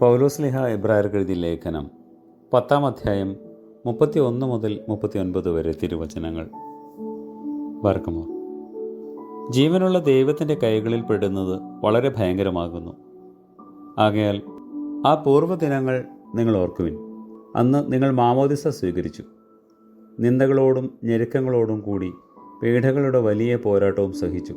പൗലോസ്ലിഹ എബ്രായർക്ക് എഴുതിയ ലേഖനം പത്താം അധ്യായം മുപ്പത്തി ഒന്ന് മുതൽ മുപ്പത്തി ഒൻപത് വരെ തിരുവചനങ്ങൾ. വർക്കമോ ജീവനുള്ള ദൈവത്തിന്റെ കൈകളിൽ പെടുന്നത് വളരെ ഭയങ്കരമാകുന്നു. ആകയാൽ ആ പൂർവദിനങ്ങൾ നിങ്ങൾ ഓർക്കുവിൻ. അന്ന് നിങ്ങൾ മാമോദിസ സ്വീകരിച്ചു. നിന്ദകളോടും ഞെരുക്കങ്ങളോടും കൂടി പീഡകളുടെ വലിയ പോരാട്ടവും സഹിച്ചു.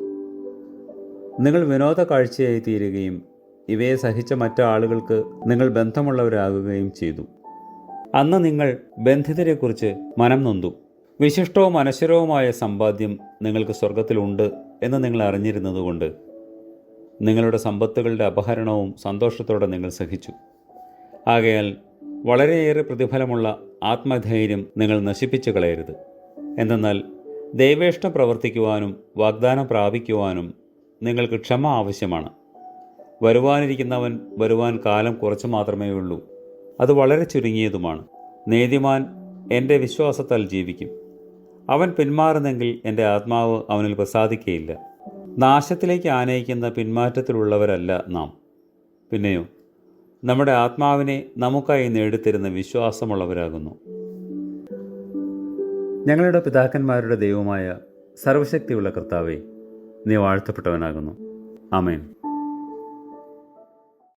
നിങ്ങൾ വിനോദ കാഴ്ചയായി തീരുകയും ഇവയെ സഹിച്ച മറ്റാളുകൾക്ക് നിങ്ങൾ ബന്ധമുള്ളവരാകുകയും ചെയ്തു. അന്ന് നിങ്ങൾ ബന്ധിതരെക്കുറിച്ച് മനം നൊന്തു. വിശിഷ്ടവും അനശ്വരവുമായ സമ്പാദ്യം നിങ്ങൾക്ക് സ്വർഗത്തിലുണ്ട് എന്ന് നിങ്ങൾ അറിഞ്ഞിരുന്നതുകൊണ്ട് നിങ്ങളുടെ സമ്പത്തുകളുടെ അപഹരണവും സന്തോഷത്തോടെ നിങ്ങൾ സഹിച്ചു. ആകയാൽ വളരെയേറെ പ്രതിഫലമുള്ള ആത്മധൈര്യം നിങ്ങൾ നശിപ്പിച്ചു കളയരുത്. എന്തെന്നാൽ ദൈവേഷ്ടം പ്രവർത്തിക്കുവാനും വാഗ്ദാനം പ്രാപിക്കുവാനും നിങ്ങൾക്ക് ക്ഷമ ആവശ്യമാണ്. വരുവാനിരിക്കുന്നവൻ വരുവാൻ കാലം കുറച്ച് മാത്രമേ ഉള്ളൂ. അത് വളരെ ചുരുങ്ങിയതുമാണ്. നീതിമാൻ എന്റെ വിശ്വാസത്താൽ ജീവിക്കും. അവൻ പിന്മാറുന്നെങ്കിൽ എന്റെ ആത്മാവ് അവനിൽ പ്രസാദിക്കയില്ല. നാശത്തിലേക്ക് ആനയിക്കുന്ന പിന്മാറ്റത്തിലുള്ളവരല്ല നാം. പിന്നെയോ നമ്മുടെ ആത്മാവിനെ നമുക്കായി നേടിത്തരുന്ന വിശ്വാസമുള്ളവരാകുന്നു. ഞങ്ങളുടെ പിതാക്കന്മാരുടെ ദൈവമായ സർവശക്തിയുള്ള കർത്താവെ നീ വാഴ്ത്തപ്പെട്ടവനാകുന്നു. ആമേൻ.